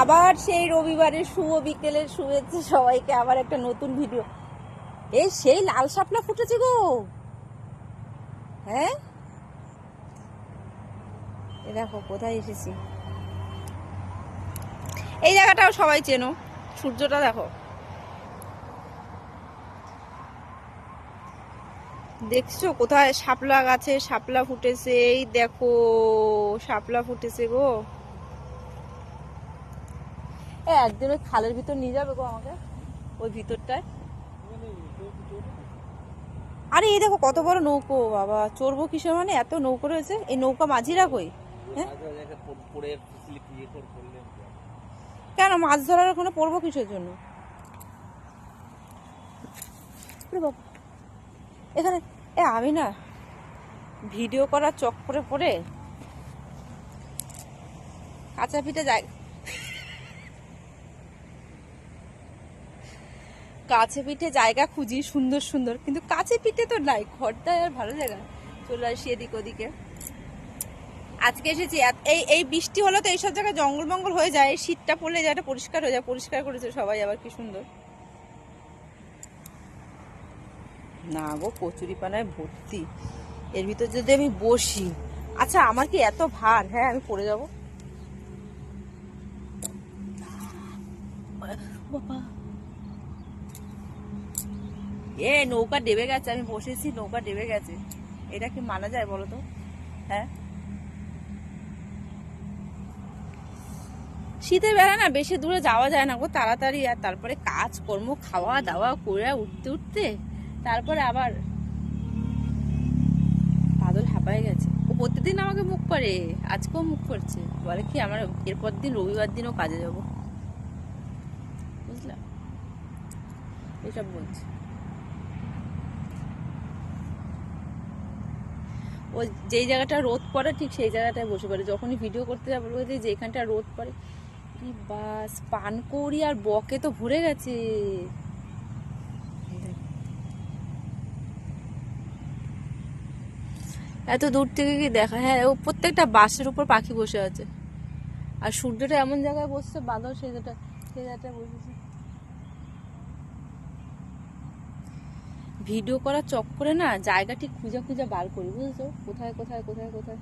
আবার সেই রবিবারের শুভ বিকেলের শুভেচ্ছা সবাইকে, আবার একটা নতুন ভিডিও এই সেই লাল শাপলা ফুটেছে গো। হ্যাঁ? এ দেখো, কোথায় এসেছি? এই জায়গাটাও সবাই চেনো। সূর্যটা দেখো। দেখছ কোথায়? শাপলা গাছে শাপলা ফুটেছে, এই দেখো, শাপলা ফুটেছে গো। একদিন ওই খালের ভিতর নিয়ে যাবে গো আমাকে, ওই ভিতরটায়। আরে এই দেখো কত বড় নৌকো, বাবা। চড়বো কিসের মানে? এত নৌকো রয়েছে। এই নৌকা মাঝিরা কই? হ্যাঁ? কেন, মাছ ধরার ওখানে পড়ব কিসের জন্য? এখানে, এ, আমি না ভিডিও করার চক্করে পড়ে কাঁচা পিঠে যাই কাছে পিঠে জায়গা খুঁজি, সুন্দর সুন্দর। কিন্তু কাছে পিঠে তো নাই ঘরটায় আর ভালো জায়গা চলে আসি এদিক ওদিকে। আজকে এসেছি এই এই বৃষ্টি হলো তো এইসব জায়গায় জঙ্গল মঙ্গল হয়ে যায়, শীতটা পড়লে জায়গাটা পরিষ্কার হয়ে যায়, পরিষ্কার করেছে সবাই, আবার কি সুন্দর। না গো কচুরি পানায় ভর্তি। এর ভিতর যদি আমি বসি। আচ্ছা আমার কি এত ভার? হ্যাঁ আমি পড়ে যাব। বাবা। এ, নৌকা ডেবে গেছে, আমি বসেছি, নৌকা ডেবে গেছে। এটা কি মানা যায় বলো তো? হ্যাঁ? শীতের বেলা না বেশি দূরে যাওয়া যায় না গো, তাড়াতাড়ি। আর তারপরে কাজ কর্ম খাওয়া দাওয়া করে উঠতে উঠতে তারপরে আবার বাদল হাঁপায় গেছে। ও প্রতিদিন আমাকে মুখ করে, আজকেও মুখ করছে। বলে কি, আমার এরপর দিন রবিবার দিনও কাজে যাব। বুঝলাম? এসব বলছে। ও যেই জায়গাটা রোদ পড়ে, ঠিক সেই জায়গাটায় বসে পড়ে। যখনই ভিডিও করতে যাব বলবে যে এখানটা রোদ পড়ে। বাস পানকৌড়ি আর বকে তো ভরে গেছে। এত দূর থেকে কি দেখা? হ্যাঁ ও প্রত্যেকটা বাসের উপর পাখি বসে আছে। আর সূর্যটা এমন জায়গায় বসছে বাদল সেই জায়গাটা সেই জায়গাটায় বসেছে। ভিডিও করার চক্করে না জায়গা ঠিক খুঁজে খুঁজে বার করি, বুঝেছ? কোথায় কোথায় কোথায় কোথায়?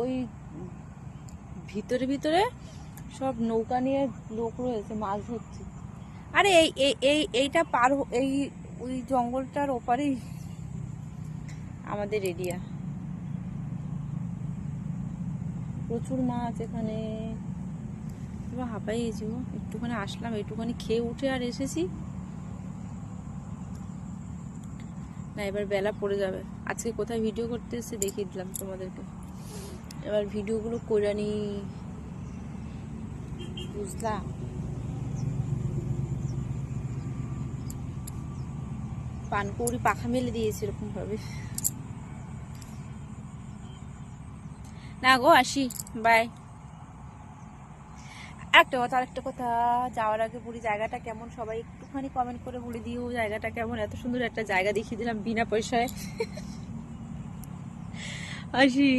ওই ভিতরে ভিতরে সব নৌকা নিয়ে লোক রয়েছে, মাছ ধরছে। আরে এই এই এই, এইটা পার এই, ওই জঙ্গলটার ওপারেই আমাদের এরিয়া। প্রচুর মাছ এখানে। হাঁপাই গেছি একটুখানি আসলাম, একটুখানি খেয়ে উঠে আর এসেছি। না, এবার বেলা পড়ে যাবে। আজকে কোথায় ভিডিও করতে এসে দেখিয়ে দিলাম তোমাদেরকে। এবার ভিডিওগুলো করে নি। বুঝলাম? পানকৌড়ি পাখা মেলে দিয়েছে এরকম ভাবে না গো, আসি। বাই একটা কথা, আরেকটা কথা, যাওয়ার আগে পুরী জায়গাটা কেমন? সবাই একটুখানি কমেন্ট করে বলে দিও জায়গাটা কেমন? এত সুন্দর একটা জায়গা দেখিয়ে দিলাম বিনা পয়সায়। আসি।